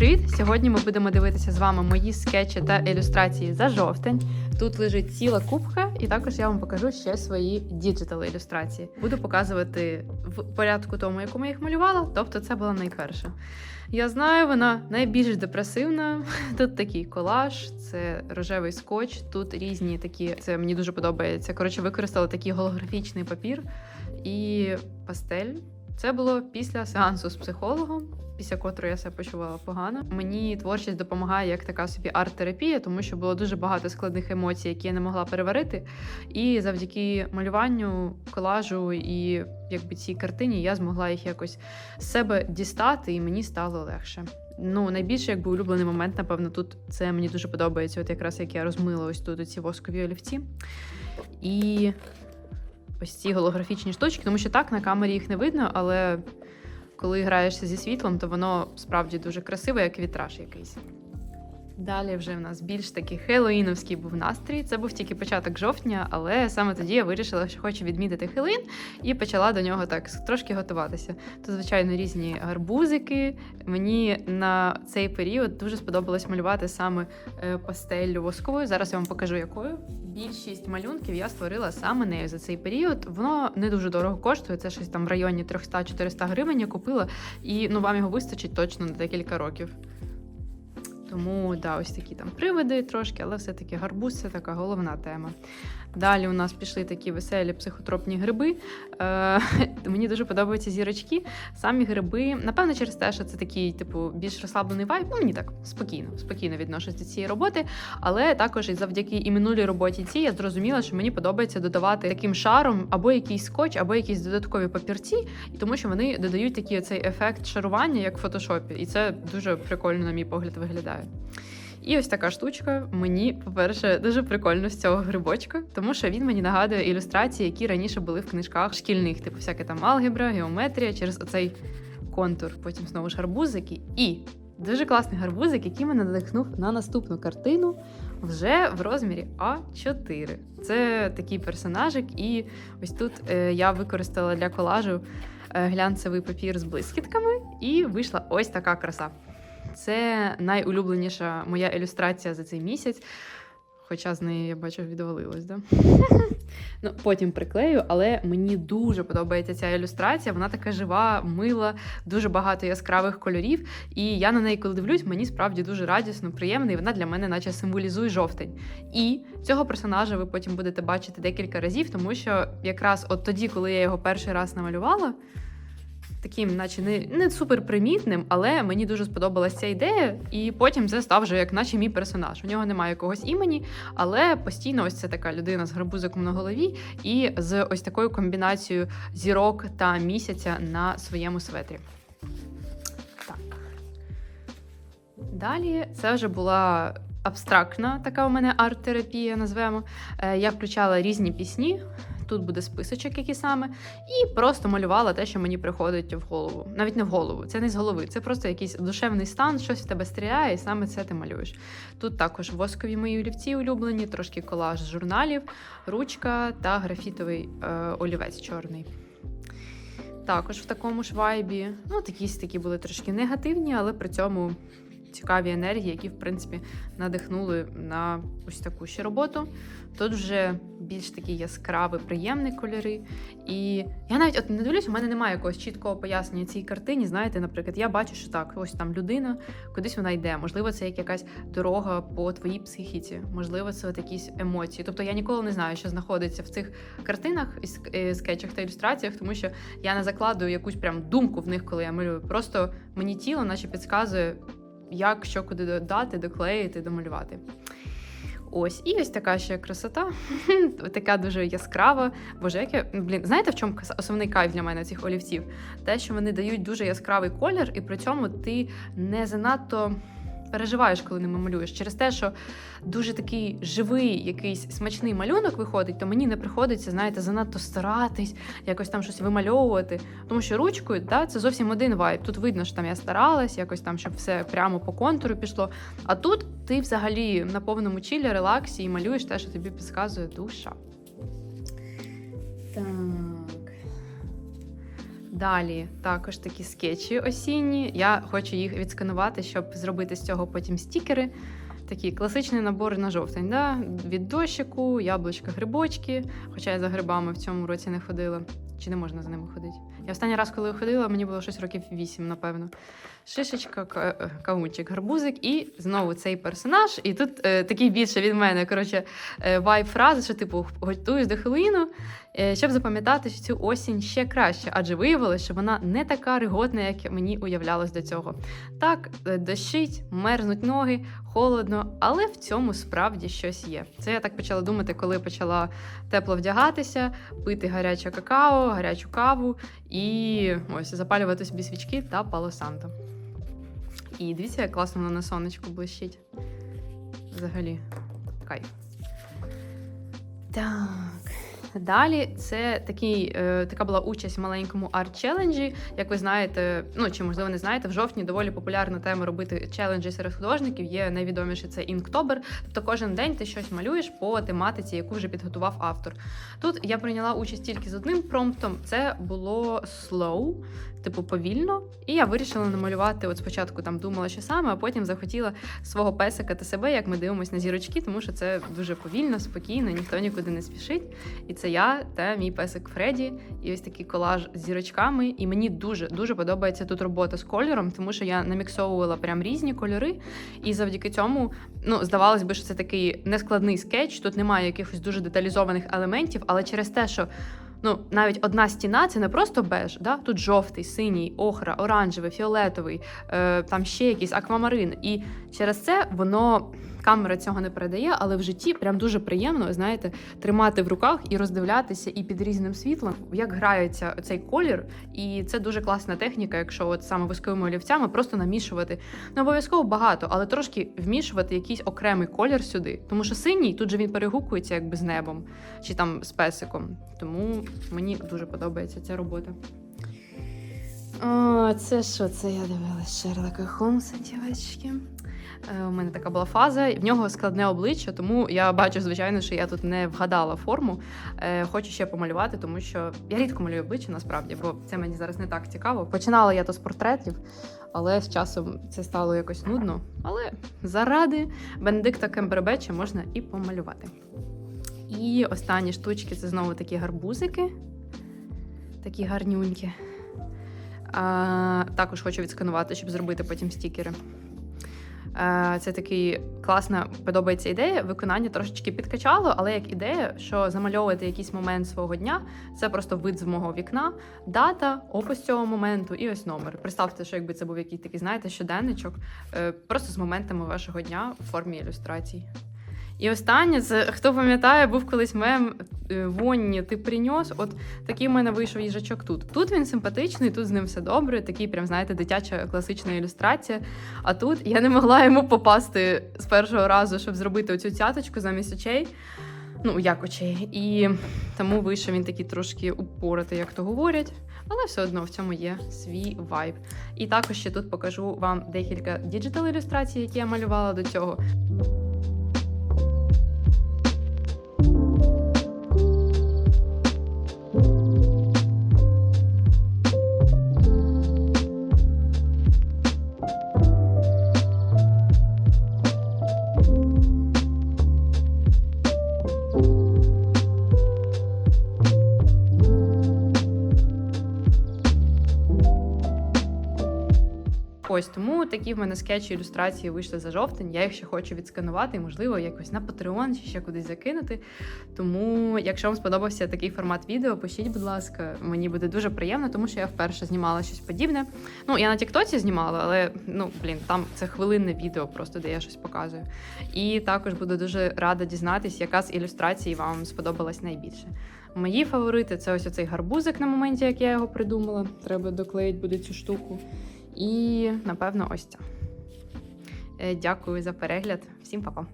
привіт! Сьогодні ми будемо дивитися з вами мої скетчі та ілюстрації за жовтень. Тут лежить ціла кубка, і також я вам покажу ще свої діджитал ілюстрації. Буду показувати в порядку тому, якому я їх малювала. Тобто, це була найперша. Я знаю, вона найбільш депресивна. Тут такий колаж, це рожевий скотч. Тут різні такі. Це мені дуже подобається. Коротше, використала такий голографічний папір і пастель. Це було після сеансу з психологом, після котрої я себе почувала погано. Мені творчість допомагає як така собі арт-терапія, тому що було дуже багато складних емоцій, які я не могла переварити. І завдяки малюванню, колажу і якби цій картині я змогла їх якось з себе дістати, і мені стало легше. Ну, найбільше якби улюблений момент, напевно, тут це мені дуже подобається. От якраз як я розмила ось тут ці воскові олівці. І ось ці голографічні штучки, тому що так на камері їх не видно, але коли граєшся зі світлом, то воно справді дуже красиве, як вітраж якийсь. Далі вже в нас більш такий хеллоїновський був настрій. Це був тільки початок жовтня, але саме тоді я вирішила, що хочу відмітити Хеллоїн, і почала до нього так трошки готуватися. Тут, звичайно, різні гарбузики. Мені на цей період дуже сподобалось малювати саме е, пастеллю восковою. Зараз я вам покажу якою. Більшість малюнків я створила саме нею за цей період. Воно не дуже дорого коштує. Це щось там в районі 300-400 гривень я купила, і ну вам його вистачить точно на декілька років. Тому да, ось такі там привиди трошки, але все-таки гарбуз це така головна тема. Далі у нас пішли такі веселі психотропні гриби. Е, мені дуже подобаються зірочки. Самі гриби, напевно, через те, що це такий, типу, більш розслаблений вайб. Ну, мені так спокійно, спокійно відношусь до цієї роботи. Але також і завдяки і минулій роботі цій я зрозуміла, що мені подобається додавати таким шаром або якийсь скотч, або якісь додаткові папірці, і тому що вони додають такий оцей ефект шарування, як в фотошопі. І це дуже прикольно, на мій погляд, виглядає. І ось така штучка мені, по-перше, дуже прикольно з цього грибочка, тому що він мені нагадує ілюстрації, які раніше були в книжках шкільних, типу всяке там алгебра, геометрія, через оцей контур. Потім знову ж гарбузики. І дуже класний гарбузик, який мене надихнув на наступну картину вже в розмірі А4. Це такий персонажик, і ось тут е, я використала для колажу е, глянцевий папір з блискітками, і вийшла ось така краса. Це найулюбленіша моя ілюстрація за цей місяць. Хоча з неї, я бачу, відвалилось, да? ну, потім приклею, але мені дуже подобається ця ілюстрація. Вона така жива, мила, дуже багато яскравих кольорів. І я на неї, коли дивлюсь, мені справді дуже радісно, приємно, і вона для мене, наче символізує жовтень. І цього персонажа ви потім будете бачити декілька разів, тому що якраз от тоді, коли я його перший раз намалювала таким, наче не, не супер примітним, але мені дуже сподобалася ця ідея, і потім це став вже як наче мій персонаж. У нього немає якогось імені, але постійно ось це така людина з гарбузиком на голові і з ось такою комбінацією зірок та місяця на своєму светрі. Так. Далі це вже була. Абстрактна така у мене арт-терапія, назвемо. Е, Я включала різні пісні, тут буде списочок, який саме, і просто малювала те, що мені приходить в голову. Навіть не в голову, це не з голови, це просто якийсь душевний стан, щось в тебе стріляє, і саме це ти малюєш. Тут також воскові мої олівці улюблені, трошки колаж з журналів, ручка та графітовий е, олівець чорний. Також в такому ж вайбі. Ну, якісь такі були трошки негативні, але при цьому цікаві енергії, які, в принципі, надихнули на ось таку ще роботу. Тут вже більш такі яскраві, приємні кольори. І я навіть от не дивлюсь, у мене немає якогось чіткого пояснення цій картині. Знаєте, наприклад, я бачу, що так, ось там людина, кудись вона йде. Можливо, це як якась дорога по твоїй психіці, можливо, це от якісь емоції. Тобто я ніколи не знаю, що знаходиться в цих картинах, скетчах та ілюстраціях, тому що я не закладую якусь прям думку в них, коли я малюю. Просто мені тіло, наче підказує, як що куди додати, доклеїти, домалювати. Ось, і ось така ще красота, така дуже яскрава. Боже, як я блін, знаєте, в чому основний кайф для мене цих олівців? Те, що вони дають дуже яскравий колір, і при цьому ти не занадто переживаєш, коли ними малюєш. Через те, що дуже такий живий, якийсь смачний малюнок виходить, то мені не приходиться, знаєте, занадто старатись, якось там щось вимальовувати. Тому що ручкою, да, це зовсім один вайб. Тут видно, що там я старалась, якось там, щоб все прямо по контуру пішло. А тут ти взагалі на повному чілі, релаксі і малюєш те, що тобі підказує душа. Так. Далі також такі скетчі осінні. Я хочу їх відсканувати, щоб зробити з цього потім стікери. Такий класичний набор на жовтень. Да? Від дощику, яблучка, грибочки. Хоча я за грибами в цьому році не ходила. Чи не можна за ними ходити? Я останній раз, коли ходила, мені було щось років 8, напевно. Шишечка, ка- е, гарбузик, і знову цей персонаж. І тут е, такий більше від мене. Коротше, е, вайб фрази, що типу готуюсь до Хеллоїну, е, щоб запам'ятати що цю осінь ще краще, адже виявилось, що вона не така риготна, як мені уявлялось до цього. Так, е, дощить, мерзнуть ноги, холодно, але в цьому справді щось є. Це я так почала думати, коли почала тепло вдягатися, пити гаряче какао, гарячу каву і ось запалювати собі свічки та палосанто. І дивіться, як класно воно на сонечку блищить. Взагалі, кайф. Так. Далі це такий, е, така була участь в маленькому арт-челенджі. Як ви знаєте, ну чи можливо не знаєте, в жовтні доволі популярна тема робити челенджі серед художників. Є найвідоміше це Інктобер. Тобто кожен день ти щось малюєш по тематиці, яку вже підготував автор. Тут я прийняла участь тільки з одним промптом. Це було slow, типу повільно. І я вирішила намалювати. От спочатку там думала, що саме, а потім захотіла свого песика та себе, як ми дивимося на зірочки, тому що це дуже повільно, спокійно, ніхто нікуди не спішить. І це я та мій песик Фредді. І ось такий колаж з зірочками. І мені дуже дуже подобається тут робота з кольором, тому що я наміксовувала прям різні кольори. І завдяки цьому, ну здавалось би, що це такий нескладний скетч. Тут немає якихось дуже деталізованих елементів, але через те, що Ну, навіть одна стіна це не просто беж, да? тут жовтий, синій, охра, оранжевий, фіолетовий, е, там ще якийсь аквамарин. І через це воно камера цього не передає, але в житті прям дуже приємно, знаєте, тримати в руках і роздивлятися і під різним світлом, як грається цей колір. І це дуже класна техніка, якщо от саме восковими олівцями просто намішувати. Не обов'язково багато, але трошки вмішувати якийсь окремий колір сюди. Тому що синій тут же він перегукується якби з небом чи там з песиком. Тому мені дуже подобається ця робота. О, це що? Це я дивилась Шерлока Холмса, дівчатки. Е, У мене така була фаза, в нього складне обличчя, тому я бачу, звичайно, що я тут не вгадала форму. Е, Хочу ще помалювати, тому що я рідко малюю обличчя насправді, бо це мені зараз не так цікаво. Починала я то з портретів, але з часом це стало якось нудно. Але заради Бенедикта Кембербеча можна і помалювати. І останні штучки це знову такі гарбузики. Такі гарнюнькі. А, також хочу відсканувати, щоб зробити потім стікери. Е, Це такий класна, подобається ідея. Виконання трошечки підкачало, але як ідея, що замальовувати якийсь момент свого дня, це просто вид з мого вікна, дата, опис цього моменту і ось номер. Представте, що якби це був якийсь такий, знаєте, щоденничок, е, просто з моментами вашого дня в формі ілюстрацій. І останнє, хто пам'ятає, був колись мем е, Вонні, ти приньос. От такий в мене вийшов їжачок тут. Тут він симпатичний, тут з ним все добре. Такий, прям знаєте, дитяча класична ілюстрація. А тут я не могла йому попасти з першого разу, щоб зробити оцю цяточку замість очей. Ну, як очей. І тому вийшов він такий трошки упоротий, як то говорять. Але все одно в цьому є свій вайб. І також ще тут покажу вам декілька діджитал ілюстрацій, які я малювала до цього. Ось тому такі в мене скетчі ілюстрації вийшли за жовтень. Я їх ще хочу відсканувати, і, можливо, якось на Patreon чи ще кудись закинути. Тому, якщо вам сподобався такий формат відео, пишіть, будь ласка, мені буде дуже приємно, тому що я вперше знімала щось подібне. Ну, я на Тіктоці знімала, але ну блін, там це хвилинне відео, просто де я щось показую. І також буду дуже рада дізнатись, яка з ілюстрацій вам сподобалась найбільше. Мої фаворити це ось оцей гарбузик на моменті, як я його придумала. Треба доклеїти буде цю штуку. І, напевно, ось ця. Е, Дякую за перегляд. Всім па-па.